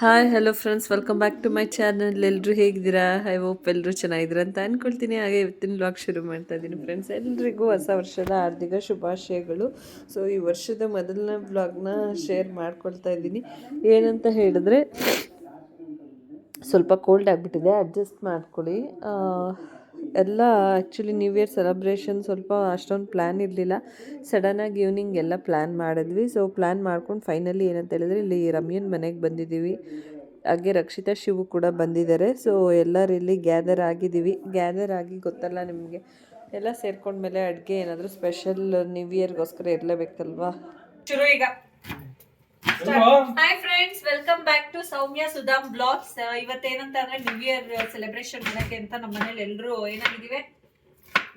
Hi hello friends welcome back to my channel ಎಲ್ಲರೂ ಹೇಗಿದ್ದೀರಾ? I hope ಎಲ್ಲರೂ ಚೆನ್ನಾಗಿದ್ದೀರಾ ಅಂತ ಅಂದ್ಕೊಳ್ತೀನಿ ಹಾಗೆ ಇವತ್ತಿನ ಬ್ಲಾಗ್ ಶುರು ಮಾಡ್ತಾ ಇದ್ದೀನಿ ಫ್ರೆಂಡ್ಸ್ ಎಲ್ರಿಗೂ ಹೊಸ ವರ್ಷದ ಹಾರ್ದಿಕ ಶುಭಾಶಯಗಳು. ಸೊ ಈ ವರ್ಷದ ಮೊದಲನೇ ಬ್ಲಾಗ್ನ ಶೇರ್ ಮಾಡ್ಕೊಳ್ತಾ ಇದ್ದೀನಿ. ಏನಂತ ಹೇಳಿದ್ರೆ, ಸ್ವಲ್ಪ ಕೋಲ್ಡ್ ಆಗಿಬಿಟ್ಟಿದೆ. ಅಡ್ಜಸ್ಟ್ ಮಾಡ್ಕೊಳ್ಳಿ. ಎಲ್ಲ ಆ್ಯಕ್ಚುಲಿ ನ್ಯೂ ಇಯರ್ ಸೆಲೆಬ್ರೇಷನ್ ಸ್ವಲ್ಪ ಅಷ್ಟೊಂದು ಪ್ಲ್ಯಾನ್ ಇರಲಿಲ್ಲ. ಸಡನ್ನಾಗಿ ಈವ್ನಿಂಗ್ ಎಲ್ಲ ಪ್ಲ್ಯಾನ್ ಮಾಡಿದ್ವಿ. ಸೊ ಪ್ಲ್ಯಾನ್ ಮಾಡ್ಕೊಂಡು ಫೈನಲಿ ಏನಂತ ಹೇಳಿದ್ರೆ ಇಲ್ಲಿ ರಮ್ಯನ್ ಮನೆಗೆ ಬಂದಿದ್ದೀವಿ. ಹಾಗೆ ರಕ್ಷಿತಾ, ಶಿವು ಕೂಡ ಬಂದಿದ್ದಾರೆ. ಸೊ ಎಲ್ಲರೂ ಇಲ್ಲಿ ಗ್ಯಾದರ್ ಆಗಿದ್ದೀವಿ. ಗ್ಯಾದರ್ ಆಗಿ ಗೊತ್ತಲ್ಲ ನಿಮಗೆ. ಎಲ್ಲ ಸೇರ್ಕೊಂಡ್ಮೇಲೆ ಅಡುಗೆ ಏನಾದರೂ ಸ್ಪೆಷಲ್ ನ್ಯೂ ಇಯರ್ಗೋಸ್ಕರ ಇರಲೇಬೇಕಲ್ವಾ? ಶುರು ಈಗ. Hi friends welcome back to Soumya Sudham blogs ಇವತ್ತೇನಂತ ಅಂದ್ರೆ ನ್ಯೂ ಇಯರ್ ಸೆಲೆಬ್ರೇಷನ್ ಮಾಡಕ್ಕೆ ಅಂತ ನಮ್ಮ ಮನೇಲಿ ಎಲ್ಲರೂ ಏನಾಗಿದ್ದೀವಿ?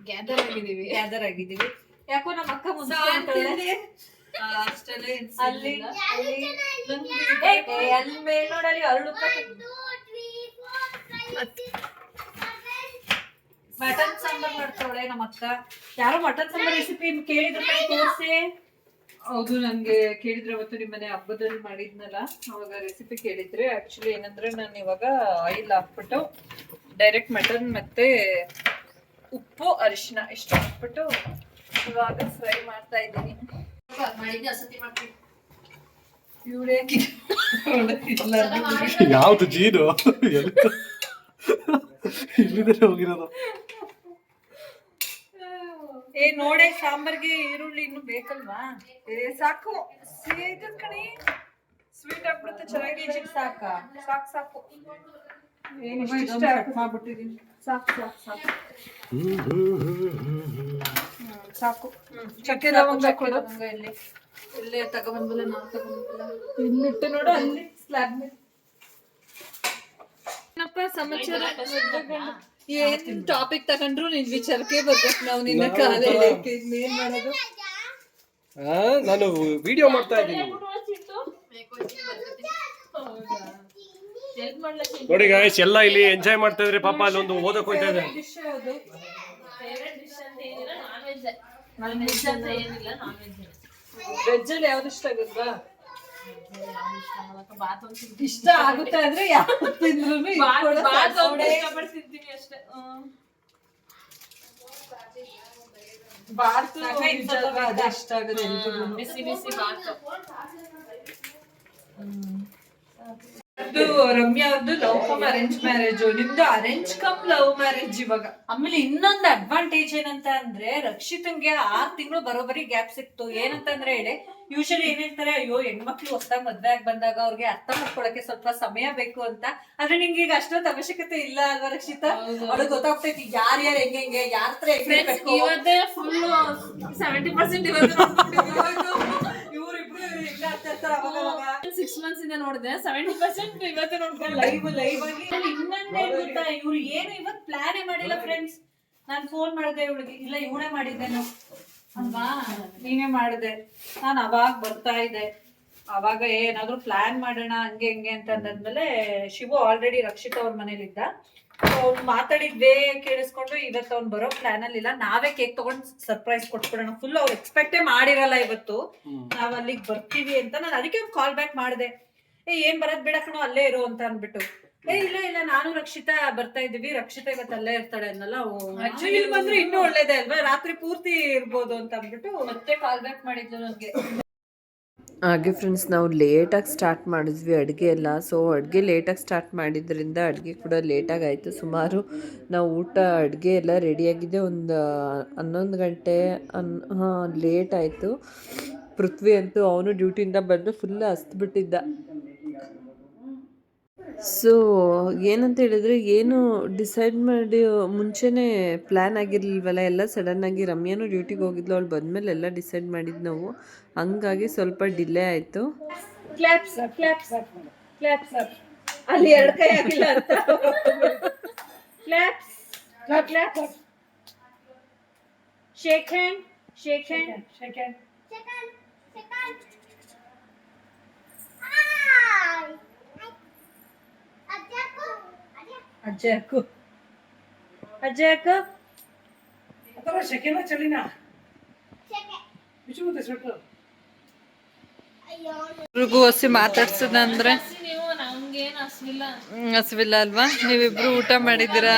ಗ್ಯಾದರ್ ಆಗಿದ್ದೀವಿ. ಗ್ಯಾದರ್ ಆಗಿದ್ದೀವಿ. ಯಾಕೋ ನಮ್ಮ ಅಕ್ಕ ಮುಂದೆ ಅಲ್ಲಿ ಅಲ್ಲಿ ಅಲ್ಲಿ ಮೇಲ್ ನೋಡಲ್ಲಿ ಅರಳು ಮಟನ್ ಸಾಂಬಾರ್ ಮಾಡ್ತಾವಳೆ ನಮ್ಮ ಅಕ್ಕ. ಯಾರೋ ಮಟನ್ ಸಾಂಬಾರ್ ರೆಸಿಪಿ ಕೇಳಿದ್ರೆ ತೋರ್ಸಿ. ಹೌದು ನನಗೆ ಕೇಳಿದ್ರೆ ಅವತ್ತು ನಿಮ್ಮನೆ ಹಬ್ಬದಲ್ಲಿ ಮಾಡಿದ್ನಲ್ಲ ಅವಾಗ ರೆಸಿಪಿ ಕೇಳಿದ್ರೆ ಆ್ಯಕ್ಚುಲಿ ಏನಂದ್ರೆ ನಾನು ಇವಾಗ ಆಯಿಲ್ ಹಾಕ್ಬಿಟ್ಟು ಡೈರೆಕ್ಟ್ ಮಟನ್ ಮತ್ತೆ ಉಪ್ಪು ಅರಿಶಿನ ಇಷ್ಟು ಹಾಕ್ಬಿಟ್ಟು ಇವಾಗ ಫ್ರೈ ಮಾಡ್ತಾ ಇದ್ದೀನಿ. ಯಾವ್ದು ಜೀನು? ಎಲ್ಲಿ ಇಲ್ಲಿದ್ರೆ ಹೋಗಿರೋದು? ಏ ನೋಡೆ ಸಾಂಬಾರ್ಗೆ ಈರುಳ್ಳಿ ಇನ್ನು ಬೇಕಲ್ವಾ? ಏ ಸಾಕು. ಸೀದ ಕಣಿ. ಸ್ವೀಟ್ ಆಗ್ಬಿಡುತ್ತೆ ಚೆನ್ನಾಗಿ ಸಾಕ ಸಾಕಾ? ಸಾಕು ಸಾಕು. ಏನು ಇಷ್ಟ ಮಾಡ್ಬಿಟ್ಟಿದೀನಿ. ಸಾಕು ಸಾಕು ಸಾಕು. ಹ್ಮ್, ಸಾಕು. ಚಕ್ಕೆ ಲವಂಗ ಕೊಡು ಇಲ್ಲಿ. ಇಲ್ಲೇ ತಗೊಂಡ್ಬಲ್ಲ ನಾವು ತಗೊಂಡ್ಬಲ್ಲ ಇಲ್ಲಿಟ್ಟು ನೋಡು ಅಲ್ಲಿ ಸ್ಲ್ಯಾಬ್ ಏನಪ್ಪ ಸಮಾಚಾರ ಏನ್ ಟಾಪಿಕ್ ತಗೊಂಡ್ರು ನಿನ್ ವಿಚಾರಕ್ಕೆ ಬರ್ಬೇಕು. ನಾವು ನಿನ್ನ ಕಾಲ ಎಳೆಯಕ್ಕೆ ಏನ್ ಮಾಡೋದು? ಆ, ನಾನು ವಿಡಿಯೋ ಮಾಡ್ತಾ ಇದ್ದೀನಿ. ನೋಡಿ ಗಾಯ್ಸ್ ಎಲ್ಲ ಇಲ್ಲಿ ಎಂಜಾಯ್ ಮಾಡ್ತಾ ಇದ್ರೆ ಪಾಪ ಒಂದು ಓದಕ್ ಹೋಗ್ತಾ ಇದೆ ಡಿಶ್ ಯಾವುದು? ವೆಜ್ ಅಲ್ಲಿ ಯಾವ್ದು ಇಷ್ಟ ಆಗುತ್ತಾ? ಇಷ್ಟ ಆಗುತ್ತೆ ಅಂದ್ರೆ ಯಾವ್ದು ತಿಂದ್ರು ಬಾತ್ ಅದೇ ಇಷ್ಟ ಆಗುತ್ತೆ. ಎಲ್ರಿಗೂ. ಅದು ರಮ್ಯಾ ಅವ್ರದ್ದು ಲವ್ ಕಮ್ ಅರೇಂಜ್ ಮ್ಯಾರೇಜ್ ನಿಮ್ದು ಅರೇಂಜ್ ಕಮ್ ಲವ್ ಮ್ಯಾರೇಜ್ ಇವಾಗ. ಆಮೇಲೆ ಇನ್ನೊಂದು ಅಡ್ವಾಂಟೇಜ್ ಏನಂತ ಅಂದ್ರೆ ರಕ್ಷಿತಂಗೆ ಆರ್ ತಿಂಗಳು ಬರೋಬರಿ ಗ್ಯಾಪ್ ಸಿಕ್ತು. ಏನಂತ ಅಂದ್ರೆ ಹೇಳಿ ಯೂಶಲಿ ಏನ್ ಹೇಳ್ತಾರೆ ಅಯ್ಯೋ ಹೆಣ್ಮಕ್ಳು ಹೊಸದಾಗಿ ಮದ್ವೆ ಆಗಿ ಬಂದಾಗ ಅವ್ರಿಗೆ ಅರ್ಥ ಮಾಡ್ಕೊಳಕ್ಕೆ ಸ್ವಲ್ಪ ಸಮಯ ಬೇಕು ಅಂತ. ಆದ್ರೆ ನಿಂಗೆ ಈಗ ಅಷ್ಟೊಂದು ಅವಶ್ಯಕತೆ ಇಲ್ಲ ಅಲ್ವಾ ರಕ್ಷಿತಾ? ಅವ್ರಿಗೆ ಗೊತ್ತಾಗ್ತೈತಿ ಯಾರ್ ಯಾರ ಹೆಂಗೆ ಹೆಂಗೆ ಯಾರ ಹತ್ರ. ಇವತ್ತೇ ಫುಲ್ ಸೆವೆಂಟಿ ಪರ್ಸೆಂಟ್ ಇವತ್ತು ಸಿಕ್ಸ್ ಮಂತ್ಸ್ ಇಂದ ನೋಡಿದೆ ಸೆವೆಂಟಿ ಪರ್ಸೆಂಟ್ ಇವತ್ತೇ ನೋಡ್ಕೊಂಡು ಲೈವ್ ಲೈವ್ ಆಗಿ ಇನ್ನೊಂದೇನ್ ಗೊತ್ತಾ ಇವ್ರು ಏನು ಇವತ್ ಪ್ಲಾನೇ ಮಾಡಿಲ್ಲ ಫ್ರೆಂಡ್ಸ್ ನಾನು ಫೋನ್ ಮಾಡಿದೆ ಇವಳಿಗೆ ಇಲ್ಲ ಇವಳೇ ಮಾಡಿದ್ದೇನು ಅಲ್ವಾ? ನೀನೇ ಮಾಡಿದೆ. ನಾನು ಅವಾಗ ಬರ್ತಾ ಇದ್ದೆ. ಅವಾಗ ಏನಾದ್ರು ಪ್ಲಾನ್ ಮಾಡೋಣ ಹಂಗೆ ಹಂಗೆ ಅಂತ ಅಂದಾದ್ಮೇಲೆ ಶಿವು ಆಲ್ರೆಡಿ ರಕ್ಷಿತಾ ಅವ್ರ ಮನೇಲಿದ್ದ. ಅವ್ನು ಮಾತಾಡಿದ್ವೇ ಕೇಳಿಸ್ಕೊಂಡು ಇವತ್ತು ಅವ್ನು ಬರೋ ಪ್ಲಾನ್ ಅಲ್ಲಿ ಇಲ್ಲ ನಾವೇ ಕೇಕ್ ತಗೊಂಡ್ ಸರ್ಪ್ರೈಸ್ ಕೊಟ್ಬಿಡೋಣ. ಫುಲ್ ಅವ್ರು ಎಕ್ಸ್ಪೆಕ್ಟೇ ಮಾಡಿರಲ್ಲ ಇವತ್ತು. ನಾವ್ ಅಲ್ಲಿಗೆ ಬರ್ತೀವಿ ಅಂತ ನಾನು ಅದಕ್ಕೆ ಒಂದು ಕಾಲ್ ಬ್ಯಾಕ್ ಮಾಡಿದೆ. ಏ ಏನ್ ಬರೋದ್ ಬೇಡ ಕಣೋ ಅಲ್ಲೇ ಇರು ಅಂತ ಅನ್ಬಿಟ್ಟು ಏ ಇಲ್ಲ ಇಲ್ಲ ನಾನು ರಕ್ಷಿತಾ ಬರ್ತಾ ಇದೀವಿ ರಕ್ಷಿತಾ ಇವತ್ತು ಅಲ್ಲೇ ಇರ್ತಾಳೆ ಅನ್ನಲ್ಲ ಆಕ್ಚುಲಿ ಬಂದ್ರೆ ಇನ್ನೂ ಒಳ್ಳೇದೇ ಅಲ್ವಾ? ರಾತ್ರಿ ಪೂರ್ತಿ ಇರ್ಬೋದು ಅಂತ ಅಂದ್ಬಿಟ್ಟು ಮತ್ತೆ ಕಾಲ್ ಬ್ಯಾಕ್ ಮಾಡಿದ್ಲು ನನಗೆ ಹಾಗೆ ಫ್ರೆಂಡ್ಸ್ ನಾವು ಲೇಟಾಗಿ ಸ್ಟಾರ್ಟ್ ಮಾಡಿದ್ವಿ ಅಡುಗೆ ಎಲ್ಲ. ಸೊ ಅಡುಗೆ ಲೇಟಾಗಿ ಸ್ಟಾರ್ಟ್ ಮಾಡಿದ್ರಿಂದ ಅಡುಗೆ ಕೂಡ ಲೇಟಾಗಿ ಆಯಿತು. ಸುಮಾರು ನಾವು ಊಟ, ಅಡುಗೆ ಎಲ್ಲ ರೆಡಿಯಾಗಿದೆ ಒಂದು ಹನ್ನೊಂದು ಗಂಟೆ ಅನ್ ಹಾಂ ಲೇಟ್ ಆಯಿತು. ಪೃಥ್ವಿ ಅಂತೂ ಅವನು ಡ್ಯೂಟಿಯಿಂದ ಬಂದು ಫುಲ್ ಹಸ್ದ್ಬಿಟ್ಟಿದ್ದ ಸೊ ಏನಂತ ಹೇಳಿದ್ರೆ ಏನು ಡಿಸೈಡ್ ಮಾಡಿ ಮುಂಚೆನೇ ಪ್ಲ್ಯಾನ್ ಆಗಿರ್ಲಿಲ್ವಲ್ಲ ಎಲ್ಲ ಸಡನ್ನಾಗಿ ರಮ್ಯಾನು ಡ್ಯೂಟಿಗೆ ಹೋಗಿದ್ಲು. ಅವಳು ಬಂದಮೇಲೆ ಎಲ್ಲ ಡಿಸೈಡ್ ಮಾಡಿದ್ದು ನಾವು. ಹಂಗಾಗಿ ಸ್ವಲ್ಪ ಡಿಲೇ ಆಯಿತು. ಕ್ಲಾಪ್ಸ್ ಕ್ಲಾಪ್ಸ್ ಕ್ಲಾಪ್ಸ್ ಅಲ್ಲಿ ಎರಡು ಕೈ ಆಗಿಲ್ಲ ಅಂತ. Claps claps shake hand shake hand shake hand ಅಜ್ಜ ಯಾಕು? ಅಜ್ಜ ಅಕ್ಕು ಶೆಕೆನ ಚಳಿನ ಸ್ವೆಟ್ರು ಹಸಿ ಮಾತಾಡ್ಸದಂದ್ರೆ ನೀವು ನಮ್ಗೇನು ಹಸ್ವಿಲ್ಲ. ಅಲ್ವಾ? ನೀವಿಬ್ರು ಊಟ ಮಾಡಿದ್ದೀರಾ?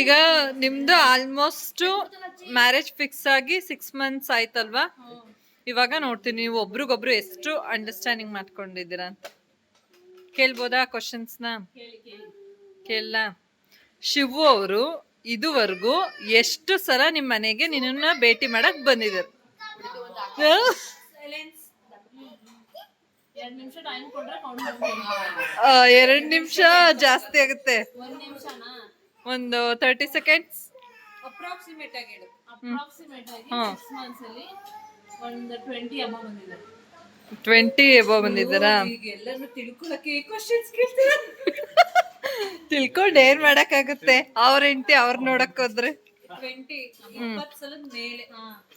ಈಗ ನಿಮ್ದು ಆಲ್ಮೋಸ್ಟ್ ಮ್ಯಾರೇಜ್ ಫಿಕ್ಸ್ ಆಗಿ ಸಿಕ್ಸ್ ಮಂತ್ಸ್ ಆಯ್ತಲ್ವಾ? ಇವಾಗ ನೋಡ್ತೀನಿ ನೀವು ಒಬ್ರಿಗೊಬ್ರು ಎಷ್ಟು ಅಂಡರ್ಸ್ಟ್ಯಾಂಡಿಂಗ್ ಮಾಡ್ಕೊಂಡಿದ್ದೀರಾ ಅಂತ. ಕೇಳ್ಬೋದಾ ಕ್ವಶನ್ಸ್ನ ಕೇಳ ಶಿವು ಅವರು ಇದುವರೆಗೂ ಎಷ್ಟು ಸಲ ನಿಮ್ಮ ಮನೆಗೆ ನಿನ್ನ ಭೇಟಿ ಮಾಡಕ್ ಬಂದಿದ್ದಾರೆ? ಎರಡ್ ನಿಮಿಷ ಜಾಸ್ತಿ ಆಗುತ್ತೆ. ಒಂದ್ ತರ್ಟಿ ಸೆಕೆಂಡ್ಸ್ ಅಪ್ರಾಕ್ಸಿಮೇಟ್ ಆಗಿ ಹೇಳು. ಅಪ್ರಾಕ್ಸಿಮೇಟ್ ಆಗಿ. ಸಿಕ್ಸ್ ಮಂತ್ಸ್ ಅಲ್ಲಿ ಒಂದು ಟ್ವೆಂಟಿ ಅಮ್ಮ ಬಂದಿದ್ದಾರೆ ಟ್ವೆಂಟಿ ಎಬೋ ಬಂದಿದ್ದೀರಾ ತಿಳ್ಕೊಂಡು ಏನ್ ಮಾಡಕ್ಕಾಗುತ್ತೆ? ಅವ್ರ ಹೆಂಡತಿ ಅವ್ರ ನೋಡಕ್ ಹೋದ್ರೆ.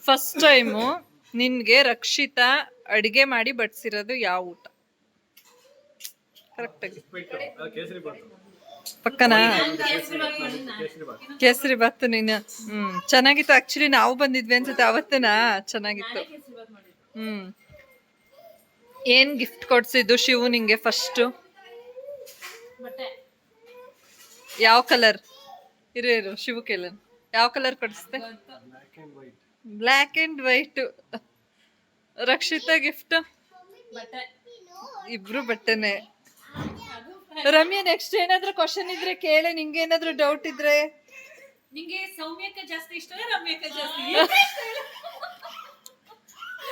ಫಸ್ಟ್ ಟೈಮು ನಿನ್ಗೆ ರಕ್ಷಿತಾ ಅಡಿಗೆ ಮಾಡಿ ಬಡ್ಸಿರೋದು ಯಾವ ಊಟ? ಕರೆಕ್ಟಾಗಿ ಪಕ್ಕನಾ? ಕೇಸರಿ ಬಾತು ನೀನು. ಹ್ಮ್. ಚೆನ್ನಾಗಿತ್ತು. ಆಕ್ಚುಲಿ ನಾವು ಬಂದಿದ್ವಿ ಅನ್ಸುತ್ತೆ. ಅವತ್ತನಾ? ಚೆನ್ನಾಗಿತ್ತು. ಹ್ಮ್. ಏನ್ ಗಿಫ್ಟ್ ಕೊಡ್ಸಿದ್ದು ಶಿವು ನಿಂಗೆ ಫಸ್ಟ್ ಬಟ್ಟೆ. ಯಾವ ಕಲರ್ ಇರು ಇರು ಶಿವು ಕೇಳನ್ ಯಾವ colour ಕೊಡಿಸ್ದೆ black and white black and white Rakshita gift ಬಟ್ಟೆ. ಇಬ್ರು ಬಟ್ಟೆನೆ. ರಮ್ಯಾ ನೆಕ್ಸ್ಟ್ ಏನಾದ್ರೂ ಕ್ವಶನ್ ಇದ್ರೆ ಕೇಳೆ ನಿಂಗೆ ಏನಾದ್ರೂ ಡೌಟ್ ಇದ್ರೆ. ನಿಂಗೆ ಸೌಮ್ಯಕ್ಕೆ ಜಾಸ್ತಿ ಇಷ್ಟ ರಮ್ಯಕ್ಕೆ ಜಾಸ್ತಿ.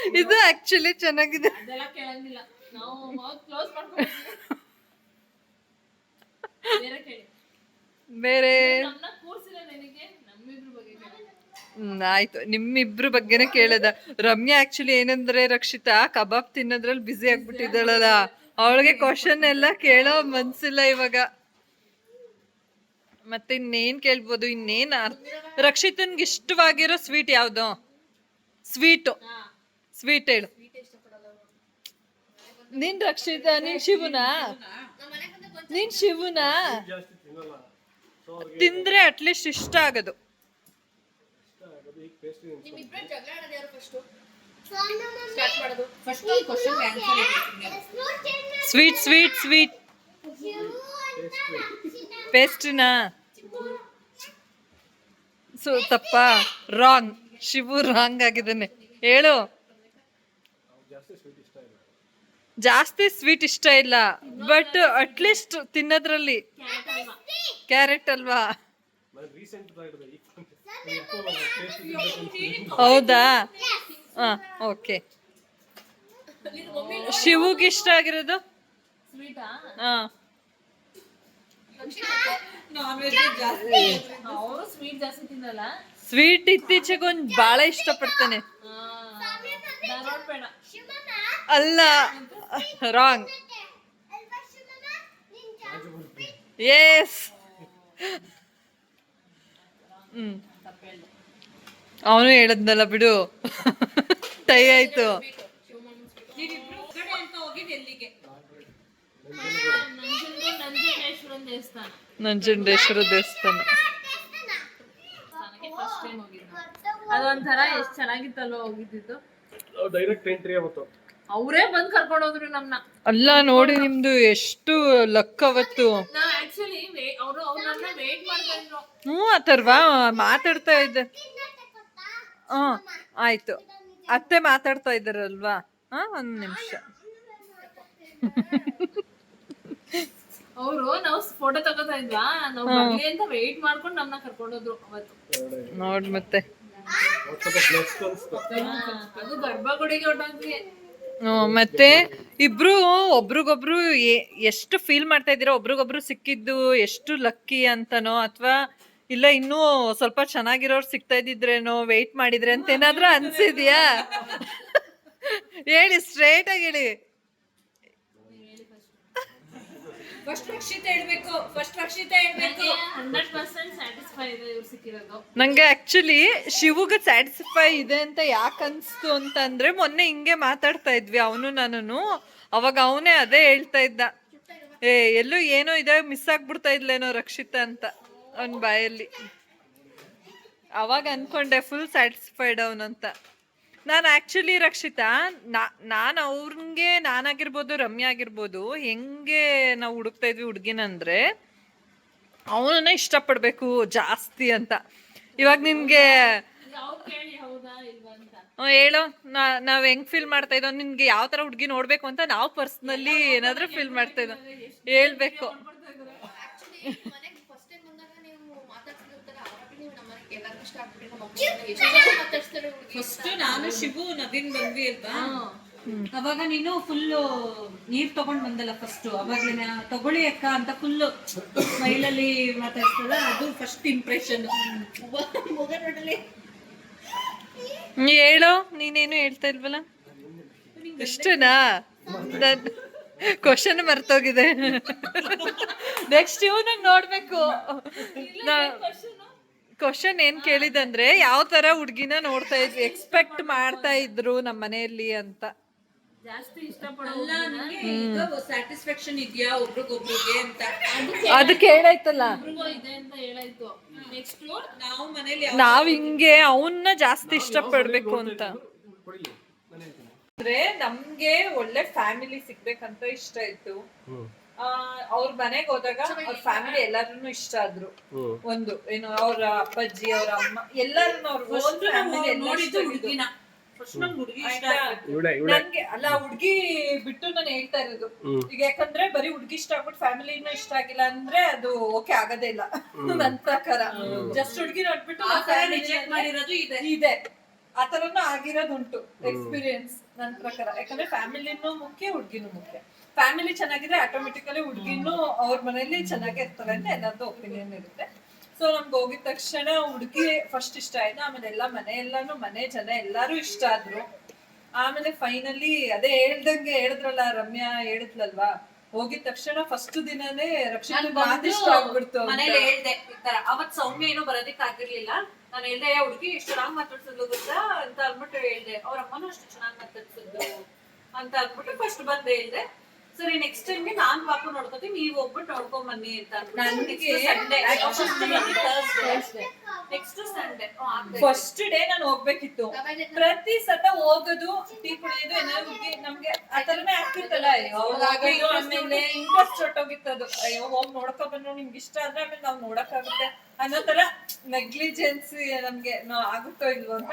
ಇದು ಆಕ್ಚುಲಿ ಚೆನ್ನಾಗಿದೆ. ಅದೆಲ್ಲ ಕೇಳಂಗಿಲ್ಲ. ನಾವು ಮೌತ್ ಕ್ಲೋಸ್ ಮಾಡ್ಕೊಂಡು ಬೇರೆ ಕೇಳಿ. ಬೇರೆ. ನಮ್ಮನ್ನ ಕೂರ್ಸಿಲ್ಲ ನಿನಗೆ ನಮ್ಮಿಬ್ರ ಬಗ್ಗೆ ಕೇಳಿ. ಹ್ಮ್, ಆಯ್ತು. ನಿಮ್ಮಿಬ್ರು ಬಗ್ಗೆನೇ ಕೇಳದ. ರಮ್ಯಾ ಆಕ್ಚುಲಿ ಏನಂದ್ರೆ ರಕ್ಷಿತಾ ಕಬಾಬ್ ತಿನ್ನೋದ್ರಲ್ಲಿ ಬ್ಯುಸಿ ಆಗ್ಬಿಟ್ಟಿದ್ದಾಳಲ್ಲ. ಅವಳಿಗೆ ಕ್ವಶನ್ ಎಲ್ಲ ಕೇಳೋ ಮನ್ಸಿಲ್ಲ ಇವಾಗ. ಮತ್ತೆ ಇನ್ನೇನ್ ಕೇಳ್ಬೋದು? ಇನ್ನೇನ್ ಅರ್ಥ? ರಕ್ಷಿತನ್ಗೆ ಇಷ್ಟವಾಗಿರೋ ಸ್ವೀಟ್ ಯಾವ್ದು? ಸ್ವೀಟು ಸ್ವೀಟ್ ಹೇಳು ನಿನ್ ರಕ್ಷಿತ, ನಿನ್ ಶಿವನಾ? ನಿನ್ ಶಿವನಾ? ತಿಂದ್ರೆ ಅಟ್ಲೀಸ್ಟ್ ಇಷ್ಟ ಆಗೋದು. ಸ್ವೀಟ್ ಸ್ವೀಟ್ ಸ್ವೀಟ್ ಪೇಸ್ಟ್ನಾ ಸೊ ತಪ್ಪ? ರಾಂಗ್ ಶಿವು ರಾಂಗ್ ಆಗಿದ್ದಾನೆ. ಹೇಳು ಜಾಸ್ತಿ ಸ್ವೀಟ್ ಇಷ್ಟ ಇಲ್ಲ ಜಾಸ್ತಿ ಸ್ವೀಟ್ ಇಷ್ಟ ಇಲ್ಲ. But at least ತಿನ್ನೋದ್ರಲ್ಲಿ. ಕ್ಯಾರೆಟ್ ಅಲ್ವಾ? ಹೌದಾ? ಹಾ ಓಕೆ ಶಿವುಗೆ ಇಷ್ಟ ಆಗಿರೋದು? ಸ್ವೀಟಾ ಹಾ. ನಾನ್ ವೆಜ್ ಜಾಸ್ತಿ ಅವರು ಸ್ವೀಟ್ ಜಾಸ್ತಿ ತಿನ್ನಲ್ಲ ಸ್ವೀಟ್ ಇತ್ತೀಚೆಗೆ ಒಂದು ಭಾಳ ಇಷ್ಟಪಡ್ತಾನೆ ಅಲ್ಲ ರಾಂಗ್ ಎಸ್ ಹ್ಮ್. ಅವನು ಹೇಳದ್ನಲ್ಲ ಬಿಡು. ಟೈ ಆಯ್ತು. ನಂಜುಂಡೇಶ್ವರ ದೇವಸ್ಥಾನ. ಅದೊಂಥರ ಎಷ್ಟು ಚೆನ್ನಾಗಿತ್ತಲ್ವ ಹೋಗಿದ್ದು ಡೈರೆಕ್ಟ್ ಎಂಟ್ರಿ ಅವತ್ತು ಅವರೇ ಬಂದ್ ಕರ್ಕೊಂಡು ಹೋದ್ರು ನಮ್ನ. ಅಲ್ಲ ನೋಡಿ ನಿಮ್ದು ಎಷ್ಟು ಲಕ್ ಅವತ್ತು. ಆಕ್ಚುಲಿ ಅವರು ವೇಟ್ ಹ್ಞೂ ಅಥರ್ವಾ ಮಾತಾಡ್ತಾ ಇದ್ದೆ ಹ್ಞೂ ಆಯ್ತು. ಅತ್ತೆ ಮಾತಾಡ್ತಾ ಇದ್ದಾರಲ್ವಾ? ಹಾ ಒಂದು ನಿಮಿಷ. ಅವರು ನಾವು ಫೋಟೋ ತಗೋತಾ ಇದ್ವಾ ನಾವು ಬರ್ಲಿ ಅಂತ ವೇಟ್ ಮಾಡ್ಕೊಂಡು ನಮ್ನ ಕರ್ಕೊಂಡು ಹೋದ್ರು ಅವತ್ತು. ನೋಡ್ ಮತ್ತೆ. ಅದು ಗರ್ಭಗುಡಿಗೆ ಹೊಟ್ಟೋದ್ವಿ ಹ್ಮ್, ಮತ್ತೆ ಇಬ್ರು, ಒಬ್ರಿಗೊಬ್ರು ಎಷ್ಟು ಫೀಲ್ ಮಾಡ್ತಾ ಇದ್ದೀರಾ, ಒಬ್ರಿಗೊಬ್ರು ಸಿಕ್ಕಿದ್ದು ಎಷ್ಟು ಲಕ್ಕಿ ಅಂತನೋ, ಅಥವಾ ಇಲ್ಲ ಇನ್ನೂ ಸ್ವಲ್ಪ ಚೆನ್ನಾಗಿರೋರು ಸಿಗ್ತಾ ಇದ್ದಿದ್ರೇನೋ ವೆಯ್ಟ್ ಮಾಡಿದ್ರೆ ಅಂತ ಏನಾದ್ರೂ ಅನ್ಸಿದ್ಯಾ? ಹೇಳಿ ಸ್ಟ್ರೇಟ್ ಆಗಿ ಹೇಳಿ. ಫಸ್ಟ್ ರಕ್ಷಿತ ಹೇಳ್ಬೇಕು ಫಸ್ಟ್ ರಕ್ಷಿತ ಹೇಳ್ಬೇಕು. ಹಂಡ್ರೆಡ್ ಪರ್ಸೆಂಟ್ ಸ್ಯಾಟಿಸ್ಫೈ ಇದೆ ಇವ್ರು ಸಿಕ್ಕಿರೋದು. ನಂಗೆ ಆಕ್ಚುಲಿ ಶಿವಗ ಸ್ಯಾಟಿಸ್ಫೈ ಇದೆ ಅಂತ ಯಾಕೆ ಅನ್ಸ್ತು ಅಂತಂದ್ರೆ ಮೊನ್ನೆ ಹಿಂಗೆ ಮಾತಾಡ್ತಾ ಇದ್ವಿ ಅವನು ನಾನು ಅವಾಗ ಅವನೇ ಅದೇ ಹೇಳ್ತಾ ಇದ್ದ. ಏ ಎಲ್ಲೂ ಏನೋ ಇದೆ ಮಿಸ್ ಆಗ್ಬಿಡ್ತಾ ಇದ್ಲೇನೋ ರಕ್ಷಿತ ಅಂತ ಅವನ ಬಾಯಲ್ಲಿ. ಅವಾಗ ಅನ್ಕೊಂಡೆ ಫುಲ್ ಸ್ಯಾಟಿಸ್ಫೈಡ್ ಅವನಂತ. ನಾನು ಆಕ್ಚುಲಿ ರಕ್ಷಿತಾ ನಾನು ಅವ್ರಿಗೆ ನಾನಾಗಿರ್ಬೋದು ರಮ್ಯಾ ಆಗಿರ್ಬೋದು ಹೆಂಗೆ ನಾವು ಹುಡುಕ್ತಾ ಇದ್ವಿ ಹುಡುಗಿನಂದ್ರೆ ಅವನನ್ನ ಇಷ್ಟಪಡಬೇಕು ಜಾಸ್ತಿ ಅಂತ. ಇವಾಗ ನಿನ್ಗೆ ಹೇಳೋ. ನಾ ನಾವ್ ಹೆಂಗ್ ಫೀಲ್ ಮಾಡ್ತಾ ಇದ್ದೋ ನಿನ್ಗೆ ಯಾವ ತರ ಹುಡುಗಿ ನೋಡ್ಬೇಕು ಅಂತ ನಾವು ಪರ್ಸ್ನಲಿ ಏನಾದ್ರೂ ಫೀಲ್ ಮಾಡ್ತಾ ಇದ್ದೋ. ಹೇಳ್ಬೇಕು? ಮನೆಗೆ ಫಸ್ಟ್ ನಾನು ಶಿವು ನವೀನ್ ಬಂದ್ವಿ ಅಲ್ವಾ ಅವಾಗ ನೀನು ಫುಲ್ ನೀರ್ ತಗೊಂಡ್ ಬಂದಲ್ಲ ಫಸ್ಟ್ ಅವಾಗ್ಲಿನ ತಗೊಳ್ಳಿ ಅಕ್ಕ ಅಂತ ಫುಲ್ ಮೈಲಲ್ಲಿ ಮಾತಾಡ್ತದ ಅದು ಫಸ್ಟ್ ಇಂಪ್ರೆಷನ್ ಹೇಳೋ ನೋಡಲಿ. ನೀ ಹೇಳು ನೀನೇನು ಹೇಳ್ತಾ ಇಲ್ವಲ್ಲ? ಇಷ್ಟನಾ ಕ್ವಶನ್ ಮರ್ತೋಗಿದೆ. ನೆಕ್ಸ್ಟ್ ಇವ್ ನಂಗೆ ನೋಡ್ಬೇಕು. ಕ್ವಶನ್ ಏನ್ ಕೇಳಿದಂದ್ರೆ ಯಾವ ತರ ಹುಡ್ಗಿನ ನೋಡ್ತಾ ಇದ್ವಿ ಎಕ್ಸ್ಪೆಕ್ಟ್ ಮಾಡ್ತಾ ಇದ್ರು ನಮ್ಮ ಮನೆಯಲ್ಲಿ ಅಂತ. ಜಾಸ್ತಿ ಇಷ್ಟಪಡೋ ಅಲ್ಲ ನಿಮ್ಗೆ ಈಗ ಸ್ಯಾಟಿಸ್ಫ್ಯಾಕ್ಷನ್ ಇದೆಯಾ ಒಬ್ರಿಗೊಬ್ರಿಗೆ ಅಂತ. ಅದು ಕೇಳಾಯ್ತಲ್ಲ ಒಬ್ರಿಗೂ ಇದೆ ಅಂತ ಹೇಳಾಯ್ತು. ನೆಕ್ಸ್ಟ್ ನಾವು ಮನೇಲಿ ನಾವ್ ಹಿಂಗೆ ಅವನ್ನ ಜಾಸ್ತಿ ಇಷ್ಟಪಡ್ಬೇಕು ಅಂತ. ಅಂದ್ರೆ ನಮ್ಗೆ ಒಳ್ಳೆ ಫ್ಯಾಮಿಲಿ ಸಿಗ್ಬೇಕಂತ ಇಷ್ಟ ಇತ್ತು ಅವ್ರ ಮನೆಗ್ ಹೋದಾಗ ಅವ್ರ ಫ್ಯಾಮಿಲಿ ಎಲ್ಲಾರು ಇಷ್ಟ ಆದ್ರು. ಒಂದು ಏನು ಅವ್ರ ಅಪ್ಪಾಜಿ ಅವ್ರ ಅಮ್ಮ ಎಲ್ಲಾರು ನನ್ಗೆ ಅಲ್ಲ ಹುಡ್ಗಿ ಬಿಟ್ಟು ನಾನು ಹೇಳ್ತಾ ಇರೋದು. ಈಗ ಯಾಕಂದ್ರೆ ಬರೀ ಹುಡ್ಗಿ ಇಷ್ಟ ಆಗ್ಬಿಟ್ಟು ಫ್ಯಾಮಿಲಿನ ಇಷ್ಟ ಆಗಿಲ್ಲ ಅಂದ್ರೆ ಅದು ಓಕೆ ಆಗೋದೇ ಇಲ್ಲ. ನನ್ ಪ್ರಕಾರ. ಜಸ್ಟ್ ಹುಡ್ಗಿ ನೋಡ್ಬಿಟ್ಟು ಇದೆ. ಆತರನು ಆ ತರನು ಆಗಿರೋದುಂಟು ಎಕ್ಸ್ಪೀರಿಯನ್ಸ್ ನನ್ ಪ್ರಕಾರ. ಯಾಕಂದ್ರೆ ಫ್ಯಾಮಿಲಿನೂ ಮುಖ್ಯ ಹುಡ್ಗಿನೂ ಮುಖ್ಯ. ಫ್ಯಾಮಿಲಿ ಚೆನ್ನಾಗಿದ್ರೆ ಆಟೋಮೆಟಿಕಲಿ ಹುಡ್ಗಿನೂ ಅವ್ರ ಮನೇಲಿ ಚೆನ್ನಾಗಿ ಇರ್ತಾರೆ ಅಂತ ಎಲ್ಲರದ್ದು ಒಪಿನಿಯನ್ ಇರುತ್ತೆ. ಸೊ ನಮ್ಗೆ ಹೋಗಿದ ತಕ್ಷಣ ಹುಡುಗಿ ಫಸ್ಟ್ ಇಷ್ಟ ಆಯ್ತು. ಆಮೇಲೆ ಎಲ್ಲ ಮನೆ ಎಲ್ಲಾನು ಮನೆ ಜನ ಎಲ್ಲಾರು ಇಷ್ಟ ಆದ್ರು. ಆಮೇಲೆ ಫೈನಲಿ ಅದೇ ಹೇಳ್ದಂಗೆ ಹೇಳಿದ್ರಲ್ಲ ರಮ್ಯಾ ಹೇಳಿದ್ಲಲ್ವಾ? ಹೋಗಿದ ತಕ್ಷಣ ಫಸ್ಟ್ ದಿನನೇ ರಕ್ಷಣೆ ಇಷ್ಟ ಆಗ್ಬಿಡ್ತು. ಮನೇಲಿ ಹೇಳ್ದೆ. ತರ ಅವತ್ ಸೌಮ್ಯ ಏನೋ ಬರೋದಿಕ್ ಆಗಿರ್ಲಿಲ್ಲ ನಾನು ಹೇಳ್ದೆ ಹುಡುಗಿ ಎಷ್ಟು ಚೆನ್ನಾಗಿ ಮಾತಾಡ್ಸಿದ್ಲು ಗೊತ್ತಾ? ಅಂತ ಅಂದ್ಬಿಟ್ಟು ಹೇಳ್ದೆ. ಅವ್ರ ಅಮ್ಮನೂ ಅಷ್ಟು ಚೆನ್ನಾಗಿ ಮಾತಾಡ್ಸಿದ್ಲು ಅಂತ ಅಂದ್ಬಿಟ್ಟು ಫಸ್ಟ್ ಬಂದೆ ಹೇಳ್ದೆ. ಸರಿ ನೆಕ್ಸ್ಟ್ ಟೈಮ್ಗೆ ನಾನ್ ಪಾಪ ನೋಡ್ಕೋತೀನಿ ನೀವು ಹೋಗ್ಬಿಟ್ಟು ನೋಡ್ಕೊಂಡ್ ಬನ್ನಿ ಅಂತ ನೆಕ್ಸ್ಟ್ ಸಂಡೇ ಫಸ್ಟ್ ಡೇ ನಾನು ಹೋಗ್ಬೇಕಿತ್ತು. ಪ್ರತಿ ಸತ ಹೋಗೋದು ಟೀ ಕುಡಿಯೋದು ಏನಾದ್ರು ನಮ್ಗೆ ಆ ತರನೇ ಆಗ್ತಿತ್ತಲ್ಲ. ಅಯ್ಯೋ ಆಮೇಲೆ ಇಂಟ್ರೆಸ್ಟ್ ಅದು ಅಯ್ಯೋ ಹೋಗ್ ನೋಡ್ಕೊ ಬಂದ್ರು ನಿಮ್ಗೆ ಇಷ್ಟ ಆದ್ರೆ ಆಮೇಲೆ ನಾವ್ ನೋಡಕ್ಕಾಗುತ್ತೆ ಅನ್ನೋ ತರ ನೆಗ್ಲಿಜೆನ್ಸಿ ನಮ್ಗೆ ನಾವ್ ಆಗುತ್ತೋ ಇಲ್ವೋ ಅಂತ.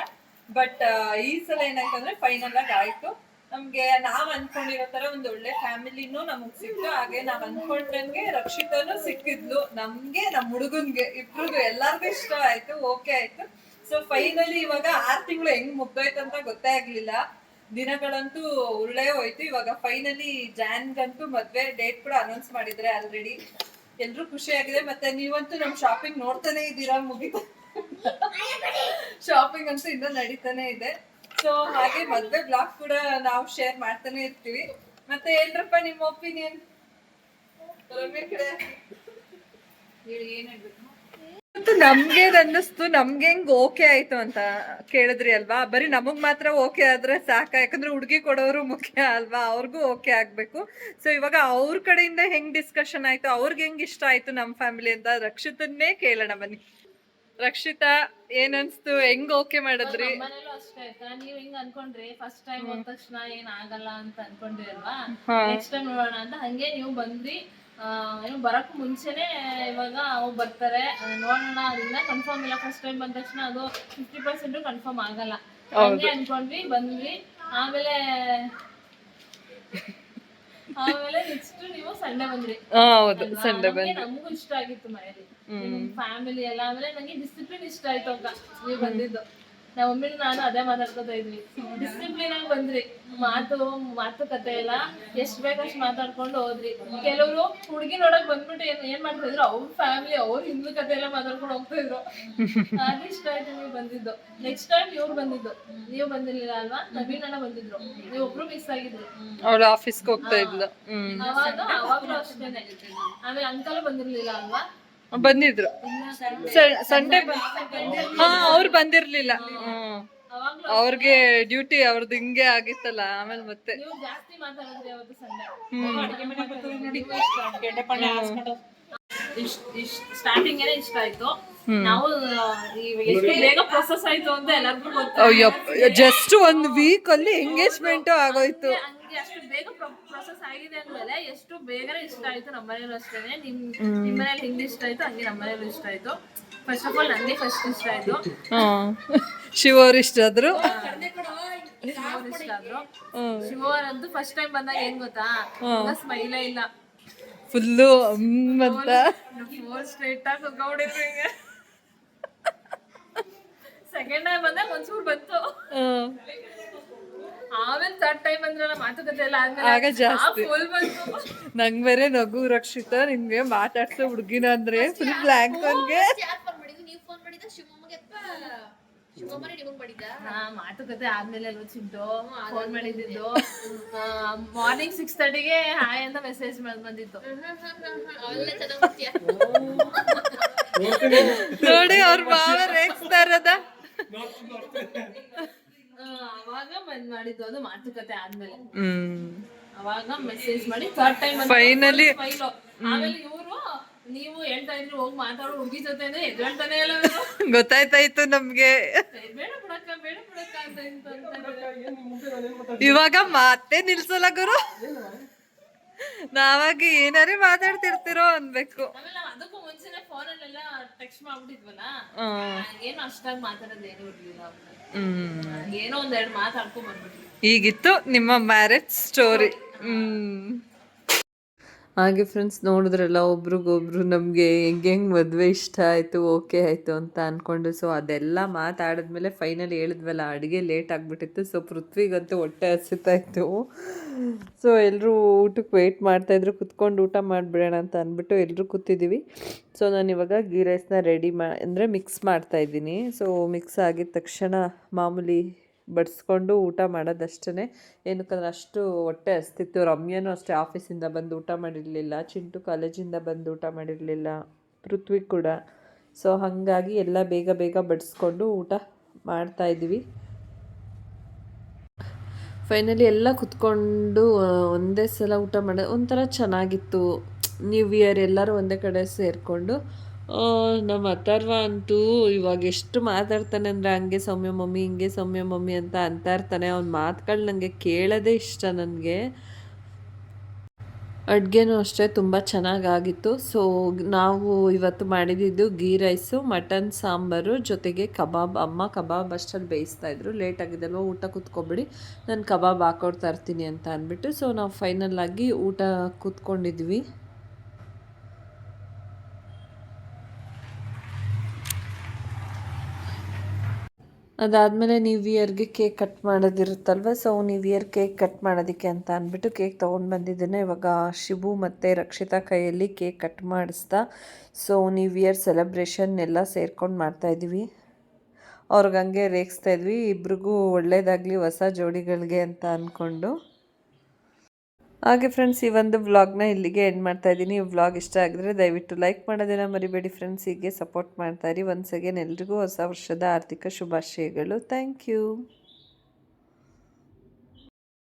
ಬಟ್ ಈ ಸಲ ಏನಾಯ್ತಂದ್ರೆ ಫೈನಲ್ ಆಗಿ ಆಯ್ತು. ನಮ್ಗೆ ನಾವ್ ಅನ್ಕೊಂಡಿರೋ ತರ ಒಂದ್ ಒಳ್ಳೆ ಫ್ಯಾಮಿಲಿನೂ ನಮಗ್ ಸಿಕ್ತು. ಹಾಗೆ ನಾವ್ ಅನ್ಕೊಂಡಂಗೆ ರಕ್ಷಿತನು ಸಿಕ್ಕಿದ್ಲು. ನಮ್ಗೆ ನಮ್ ಹುಡುಗನ್ಗೆ ಇಬ್ರಿಗೂ ಎಲ್ಲಾರ್ಗು ಇಷ್ಟ ಆಯ್ತು ಓಕೆ ಆಯ್ತು. ಸೊ ಫೈನಲಿ ಇವಾಗ ಆರ್ ತಿಂಗಳು ಹೆಂಗ್ ಮುಗ್ದೋಯ್ತು ಅಂತ ಗೊತ್ತೇ ಆಗ್ಲಿಲ್ಲ. ದಿನಗಳಂತೂ ಒಳ್ಳೆ ಹೋಯ್ತು. ಇವಾಗ ಫೈನಲಿ ಜಾನ್ಗಂತೂ ಮದ್ವೆ ಡೇಟ್ ಕೂಡ ಅನೌನ್ಸ್ ಮಾಡಿದ್ರೆ ಆಲ್ರೆಡಿ ಎಲ್ರು ಖುಷಿ ಆಗಿದೆ ಮತ್ತೆ ನೀವಂತೂ ನಮ್ ಶಾಪಿಂಗ್ ನೋಡ್ತಾನೆ ಇದ್ದೀರಾ ಮುಗಿತ? ಶಾಪಿಂಗ್ ಅಂತೂ ಇನ್ನೂ ನಡೀತಾನೆ ಇದೆ. ಸೊ ಹಾಗೆ ಮದ್ವೆ ಬ್ಲಾಗ್ ಕೂಡ ನಾವು ಶೇರ್ ಮಾಡ್ತಾನೆ ಇರ್ತೀವಿ. ಮತ್ತೆ ಏನ್ರಪ್ಪ ನಿಮ್ಮ ಒಪಿನಿಯನ್ ನಮ್ಗೆ ಅನ್ನಿಸ್ತು ನಮ್ಗೆ ಹೆಂಗ್ ಓಕೆ ಆಯ್ತು ಅಂತ ಕೇಳಿದ್ರಿ ಅಲ್ವಾ? ಬರೀ ನಮಗ್ ಮಾತ್ರ ಓಕೆ ಆದ್ರೆ ಸಾಕ. ಯಾಕಂದ್ರೆ ಹುಡುಗಿ ಕೊಡೋರು ಮುಖ್ಯ ಅಲ್ವಾ? ಅವ್ರಿಗೂ ಓಕೆ ಆಗ್ಬೇಕು. ಸೊ ಇವಾಗ ಅವ್ರ ಕಡೆಯಿಂದ ಹೆಂಗ್ ಡಿಸ್ಕಷನ್ ಆಯ್ತು? ಅವ್ರಿಗೆ ಹೆಂಗ್ ಇಷ್ಟ ಆಯ್ತು ನಮ್ ಫ್ಯಾಮಿಲಿ ಅಂತ ರಕ್ಷಿತನ್ನೇ ಕೇಳೋಣ ಬನ್ನಿ. ರಕ್ಷಿತಾ ಏನ್ ಅನ್ಸ್ತು? ಹೆಂಗ್ ಓಕೆ ಮಾಡಿದ್ರಿ? ಮನೇಲೂ ಅಷ್ಟೇ ಆಯ್ತಾ? ನೀವ್ ಹಿಂಗ್ ಅನ್ಕೊಂಡ್ರಿ ಫಸ್ಟ್ ಟೈಮ್ ಹೋದ ತಕ್ಷಣ ಏನ್ ಆಗಲ್ಲ ಅಂತ ಅನ್ಕೊಂಡ್ರಿ ಅಲ್ವಾ ನೆಕ್ಸ್ಟ್ ಟೈಮ್ ನೋಡೋಣ ಅಂತ. ಹಂಗೆ ನೀವು ಬಂದ್ರಿ. ಏನು ಬರಕ್ ಮುಂಚೆನೆ ಇವಾಗ ಅವ್ರು ಬರ್ತಾರೆ. ನೋಡೋಣ ಅದನ್ನ ಕನ್ಫರ್ಮ್ ಇಲ್ಲ. ಫಸ್ಟ್ ಟೈಮ್ ಬಂದ ತಕ್ಷಣ ಅದು ಫಿಫ್ಟಿ ಪರ್ಸೆಂಟ್ ಕನ್ಫರ್ಮ್ ಆಗಲ್ಲ. ಹಂಗೆ ಅನ್ಕೊಂಡ್ವಿ ಬಂದ್ವಿ. ಆಮೇಲೆ ಆಮೇಲೆ ನೆಕ್ಸ್ಟ್ ನೀವು ಸಂಡೆ ಬಂದ್ರಿ. ಹೌದು. ಸಂಡೆ ಬಂದ್ರಿ ಬಂದು ನಮಗೂ ಇಷ್ಟ ಆಗಿತ್ತು ಮನೇಲಿ ಫ್ಯಾಮಿಲಿ ಎಲ್ಲ ಅಂದ್ರೆ ನಂಗೆ ಡಿಸಿಪ್ಲಿನ್ ಇಷ್ಟ ಆಯ್ತು ಅಂತ ನೀವು ಬಂದಿದ್ದು. ನಾವ್ ಒಮ್ಮೆ ನಾನು ಅದೇ ಮಾತಾಡ್ಕೊತಾ ಇದ್ವಿ. ಡಿಸಿಪ್ಲಿನ್ ಆಗಿ ಬಂದ್ರಿ. ಮಾತು ಮಾತುಕತೆ ಎಲ್ಲ ಎಷ್ಟ್ ಬೇಕಷ್ಟು ಮಾತಾಡ್ಕೊಂಡು ಹೋದ್ರಿ. ಕೆಲವರು ಹುಡುಗಿ ನೋಡಕ್ ಬಂದ್ಬಿಟ್ಟು ಏನ್ ಏನ್ ಮಾಡ್ತಾ ಇದ್ರು? ಅವ್ರ ಫ್ಯಾಮಿಲಿ ಅವ್ರ ಹಿಂದೂ ಕತೆ ಎಲ್ಲ ಮಾತಾಡ್ಕೊಂಡು ಹೋಗ್ತಾ ಇದ್ರು. ಅದು ಇಷ್ಟ ಆಯ್ತು ನೀವು ಬಂದಿದ್ದು. ನೆಕ್ಸ್ಟ್ ಟೈಮ್ ಇವ್ರು ಬಂದಿದ್ದು. ನೀವು ಬಂದಿರ್ಲಿಲ್ಲ ಅಲ್ವಾ? ನವೀನ್ ಅಣ್ಣ ಬಂದಿದ್ರು. ನೀವು ಒಬ್ರು ಮಿಸ್ ಆಗಿದ್ರು. ಅವಳು ಆಫೀಸ್ಗೆ ಹೋಗ್ತಾ ಇದ್ಲು. ಅವಾಗ ಅವಾಗ್ಲೂ ಅಷ್ಟೇನೆ. ಆಮೇಲೆ ಅಂಕಲ್ ಬಂದಿರ್ಲಿಲ್ಲ ಅಲ್ವಾ? ಬಂದಿದ್ರು. ಸಂಡೇ ಹಾ ಅವ್ರು ಬಂದಿರ್ಲಿಲ್ಲ. ಹ್ಮ್. ಅವ್ರಿಗೆ ಡ್ಯೂಟಿ ಅವ್ರದ್ದು ಹಿಂಗೆ ಆಗಿತ್ತಲ್ಲ ಆಮೇಲೆ ಮತ್ತೆ. ಸ್ಟಾರ್ಟಿಂಗ್ ಇಷ್ಟ ಆಯ್ತು. ನಾವು ಜಸ್ಟ್ ಒಂದು ವೀಕಲ್ಲಿ ಎಂಗೇಜ್ಮೆಂಟು ಆಗೋಯ್ತು. ಹಂಗೆ ಅಷ್ಟು ಬೇಗ ಪ್ರೊಸೆಸ್ ಆಗಿದೆ ಅಂದ್ಮೇಲೆ ಎಷ್ಟು ಬೇಗನೆ ಇಷ್ಟ ಆಯ್ತು ನಮ್ಮ ಮನೇಲೂ ಅಷ್ಟೇನೆ. ನಿಮ್ ನಿಮ್ಮನೇಲಿ ಹಿಂಗೆ ಇಷ್ಟ ಆಯ್ತು ಹಂಗೆ ನಮ್ಮ ಮನೇಲೂ ಇಷ್ಟ ಆಯ್ತು. ಫಸ್ಟ್ ಆಫ್ ಆಲ್ ನಂಗೆ ಫಸ್ಟ್ ಇಷ್ಟ ಆಯ್ತು. ಶಿವ ಅವ್ರು ಇಷ್ಟ ಆದ್ರು? ಇಷ್ಟ ಆದ್ರು. ಶಿವ ಅವರಂತೂ ಫಸ್ಟ್ ಟೈಮ್ ಬಂದಾಗ ಏನ್ ಗೊತ್ತಾ? ಸ್ಮೈಲೇ ಇಲ್ಲ. ಫುಲ್ಲು ಅಂತ ಸ್ಟ್ರೈಟ್ ಆಗಿ ಕುತ್ಕೊಂಡಿದ್ರು ಹಿಂಗೆ. ಸೆಕೆಂಡ್ ಟೈಮ್ ಬಂದಾಗ ಒಂಚೂರು ಬಂತು. ಆಮೇಲೆ ಥರ್ಡ್ ಟೈಮ್ ಅಂದ್ರೆ ಮಾತುಕತೆ ಎಲ್ಲ ಆಗ ಜಾಸ್ತಿ. ಫುಲ್ ಬಂತು. ನಂಗ್ ಬೇರೆ ನಗು ರಕ್ಷಿತ ನಿಮ್ಗೆ ಮಾತಾಡ್ಸೋ ಹುಡುಗಿನ ಅಂದ್ರೆ ಫುಲ್ ಬ್ಲ್ಯಾಂಕ್ ಹಾ. ಮಾತುಕತೆ ಆದ್ಮೇಲೆ ಚಿಂಟು. ಫೋನ್ ಮಾಡಿದ್ದು. ಮಾರ್ನಿಂಗ್ ಸಿಕ್ಸ್ ತರ್ಟಿಗೆ ಹಾಯ್ ಅಂತ ಮೆಸೇಜ್ ಬಂದಿತ್ತು. ನೋಡಿ ಅವ್ರ ಮಾವ ರೇಗಿಸ್ತಾ ಇರೋದ. ಅವಾಗ ಬಂದ್ ಮಾಡಿದ್ದು ಅದು ಮಾತುಕತೆ ಆದ್ಮೇಲೆ. ಹ್ಮ್. ಅವಾಗ ಮೆಸೇಜ್ ಮಾಡಿ ಥರ್ಡ್ ಟೈಮ್ ಫೈನಲಿ ಆಮೇಲೆ ಇವರು ನೀವು ಹೇಳ್ತಾ ಇದ್ರು ಹೋಗಿ ಮಾತಾಡೋ ಹುಡುಗಿ ಜೊತೆ ಎದ್ಹೇಳ್ತಾನೆ ಇಲ್ಲ ಇವ್ರು. ಗೊತ್ತಾಯ್ತಾಯ್ತು ನಮ್ಗೆ. ಏ, ಬೇಡ ಬಿಡಕ್ಕ ಬೇಡ ಬಿಡಕ್ಕ ಅಂತ ಇಂತ ಅಂತಾರೆ. ಇವಾಗ ಮತ್ತೆ ನಿಲ್ಸಲ್ಲ ಗುರು. ನಾವಾಗ ಏನಾರೇ ಮಾತಾಡ್ತಿರ್ತಿರೋ ಅನ್ಬೇಕು. ಆಮೇಲೆ ನಾವ್ ಅದಕ್ಕೂ ಮುಂಚೆನೆ ಫೋನಲ್ಲೆಲ್ಲ ಟೆಕ್ಸ್ಟ್ ಮಾಡ್ಬಿಟ್ಟಿದ್ವಲ್ಲ? ಹ್ಮ್. ಏನು ಅಷ್ಟಾಗಿ ಮಾತಾಡೋದು ಏನು ಇರ್ಲಿಲ್ಲ ಏನೋ ಒಂದೆರಡು ಮಾತಾಡ್ಕೊಂಡ್ ಬಂದ್ಬಿಟ್ವಿ ಈಗಿತ್ತು ನಿಮ್ಮ ಮ್ಯಾರೇಜ್ ಸ್ಟೋರಿ. ಹ್ಮ್. ಹಾಗೆ ಫ್ರೆಂಡ್ಸ್ ನೋಡಿದ್ರಲ್ಲ ಒಬ್ರಿಗೊಬ್ರು ನಮಗೆ ಹೆಂಗೆ ಹೆಂಗೆ ಮದುವೆ ಇಷ್ಟ ಆಯಿತು ಓಕೆ ಆಯಿತು ಅಂತ ಅಂದ್ಕೊಂಡು ಸೊ ಅದೆಲ್ಲ ಮಾತಾಡಿದ್ಮೇಲೆ ಫೈನಲ್ ಹೇಳಿದ್ವಲ್ಲ, ಅಡುಗೆ ಲೇಟ್ ಆಗಿಬಿಟ್ಟಿತ್ತು ಸೊ ಪೃಥ್ವಿಗಂತೂ ಹೊಟ್ಟೆ ಹಸಿತಾಯಿತ್ತು ಸೊ ಎಲ್ಲರೂ ಊಟಕ್ಕೆ ವೆಯ್ಟ್ ಮಾಡ್ತಾಯಿದ್ರು ಕುತ್ಕೊಂಡು ಊಟ ಮಾಡಿಬಿಡೋಣ ಅಂತ ಅಂದ್ಬಿಟ್ಟು ಎಲ್ಲರೂ ಕೂತಿದ್ದೀವಿ ಸೊ ನಾನು ಇವಾಗ ಗೀ ರೈಸ್ನ ರೆಡಿ ಮಾ, ಅಂದರೆ ಮಿಕ್ಸ್ ಮಾಡ್ತಾಯಿದ್ದೀನಿ ಸೊ ಮಿಕ್ಸ್ ಆಗಿದ ತಕ್ಷಣ ಮಾಮೂಲಿ ಬಡಿಸ್ಕೊಂಡು ಊಟ ಮಾಡೋದಷ್ಟೇ ಏನಕ್ಕಂದ್ರೆ ಅಷ್ಟು ಹೊಟ್ಟೆ ಹಸ್ತಿತ್ತು. ರಮ್ಯನೂ ಅಷ್ಟೇ ಆಫೀಸಿಂದ ಬಂದು ಊಟ ಮಾಡಿರಲಿಲ್ಲ. ಚಿಂಟು ಕಾಲೇಜಿಂದ ಬಂದು ಊಟ ಮಾಡಿರಲಿಲ್ಲ. ಪೃಥ್ವಿ ಕೂಡ. ಸೊ ಹಾಗಾಗಿ ಎಲ್ಲ ಬೇಗ ಬೇಗ ಬಡಿಸ್ಕೊಂಡು ಊಟ ಮಾಡ್ತಾಯಿದ್ವಿ ಫೈನಲಿ ಎಲ್ಲ ಕುತ್ಕೊಂಡು ಒಂದೇ ಸಲ ಊಟ ಮಾಡೋ, ಒಂಥರ ಚೆನ್ನಾಗಿತ್ತು. ನ್ಯೂ ಇಯರ್ ಎಲ್ಲರೂ ಒಂದೇ ಕಡೆ ಸೇರಿಕೊಂಡು ನಮ್ಮ ಅಥರ್ವ ಅಂತೂ ಇವಾಗ ಎಷ್ಟು ಮಾತಾಡ್ತಾನೆ ಅಂದರೆ ಹಂಗೆ ಸೌಮ್ಯ ಮಮ್ಮಿ, ಹಿಂಗೆ ಸೌಮ್ಯ ಮಮ್ಮಿ ಅಂತ ಅಂತ ಇರ್ತಾನೆ ಅವ್ನ ಮಾತುಗಳು ನನಗೆ ಕೇಳೋದೇ ಇಷ್ಟ ನನಗೆ. ಅಡುಗೆನೂ ಅಷ್ಟೇ ತುಂಬ ಚೆನ್ನಾಗಾಗಿತ್ತು. ಸೊ ನಾವು ಇವತ್ತು ಮಾಡಿದ್ದು ಗೀ ರೈಸು, ಮಟನ್ ಸಾಂಬಾರು, ಜೊತೆಗೆ ಕಬಾಬ್. ಅಮ್ಮ ಕಬಾಬ್ ಅಷ್ಟಲ್ಲಿ ಬೇಯಿಸ್ತಾ ಇದ್ರು. ಲೇಟ್ ಆಗಿದಲ್ವ ಊಟ ಕೂತ್ಕೊಬಿಡಿ. ನಾನು ಕಬಾಬ್ ಹಾಕೊಡ್ತಾ ಇರ್ತೀನಿ ಅಂತ ಅಂದ್ಬಿಟ್ಟು. ಸೊ ನಾವು ಫೈನಲ್ ಆಗಿ ಊಟ ಕೂತ್ಕೊಂಡಿದ್ವಿ. ಅದಾದಮೇಲೆ ನ್ಯೂ ಇಯರ್ಗೆ cake cut ಮಾಡೋದಿರುತ್ತಲ್ವ? So new year cake cut ಮಾಡೋದಕ್ಕೆ ಅಂತ ಅಂದ್ಬಿಟ್ಟು ಕೇಕ್ ತೊಗೊಂಡು ಬಂದಿದ್ದೇನೆ ಇವಾಗ ಶಿಬು ಮತ್ತು ರಕ್ಷಿತಾ ಕೈಯಲ್ಲಿ ಕೇಕ್ ಕಟ್ ಮಾಡಿಸ್ತಾ ಸೊ ನ್ಯೂ ಇಯರ್ ಸೆಲೆಬ್ರೇಷನ್ ಎಲ್ಲ ಸೇರ್ಕೊಂಡು ಮಾಡ್ತಾಯಿದ್ವಿ ಅವ್ರಿಗೆ ಹಂಗೆ ರೇಗಿಸ್ತಾ ಇದ್ವಿ. ಇಬ್ರಿಗೂ ಒಳ್ಳೇದಾಗಲಿ, ಹೊಸ ಜೋಡಿಗಳಿಗೆ ಅಂತ ಅಂದ್ಕೊಂಡು ಹಾಗೆ ಫ್ರೆಂಡ್ಸ್ ಈ ಒಂದು ವ್ಲಾಗ್ನ ಇಲ್ಲಿಗೆ ಎಂಡ್ ಮಾಡ್ತಾ ಇದ್ದೀನಿ. ಈ ವ್ಲಾಗ್ ಇಷ್ಟ ಆಗಿದ್ರೆ ದಯವಿಟ್ಟು ಲೈಕ್ ಮಾಡೋದನ್ನು ಮರಿಬೇಡಿ ಫ್ರೆಂಡ್ಸ್ ಹೀಗೆ ಸಪೋರ್ಟ್ ಮಾಡ್ತಾ ಇರಿ. ಒನ್ಸ್ ಅಗೇನ್ ಎಲ್ರಿಗೂ ಹೊಸ ವರ್ಷದ ಆರ್ಥಿಕ ಶುಭಾಶಯಗಳು. Thank you